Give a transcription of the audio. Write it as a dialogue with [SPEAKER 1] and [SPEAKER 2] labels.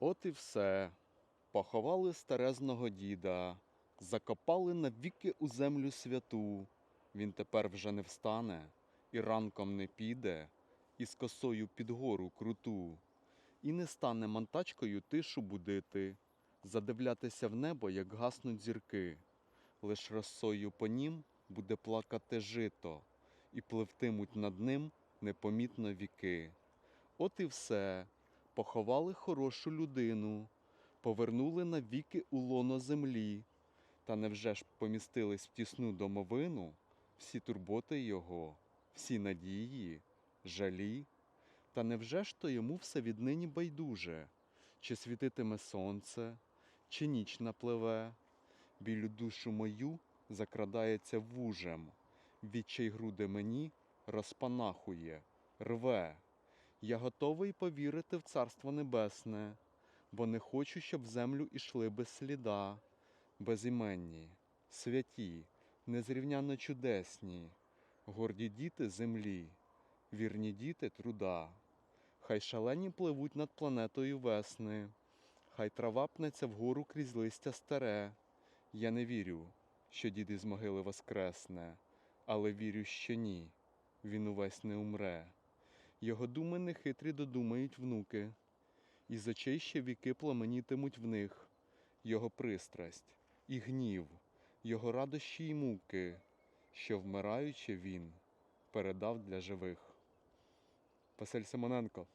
[SPEAKER 1] От і все. Поховали старезного діда, закопали навіки у землю святу. Він тепер вже не встане, і ранком не піде, і з косою під гору круту, і не стане мантачкою тишу будити, задивлятися в небо, як гаснуть зірки. Лиш росою по нім буде плакати жито, і пливтимуть над ним непомітно віки. От і все. Поховали хорошу людину, повернули навіки у лоно землі. Та невже ж помістились в тісну домовину всі турботи його, всі надії, жалі? Та невже ж то йому все віднині байдуже? Чи світитиме сонце, чи ніч напливе? Білю душу мою закрадається вужем, відчай груди мені розпанахує, рве. Я готовий повірити в Царство Небесне, бо не хочу, щоб в землю ішли без сліда, безіменні, святі, незрівняно чудесні, горді діти землі, вірні діти труда. Хай шалені пливуть над планетою весни, хай трава пнеться вгору крізь листя старе. Я не вірю, що дід із могили воскресне, але вірю, що ні, він увесь не умре. Його думи нехитрі додумають внуки, і з очей ще віки пламенітимуть в них, його пристрасть і гнів, його радощі й муки, що вмираючи він передав для живих. Василь Симоненко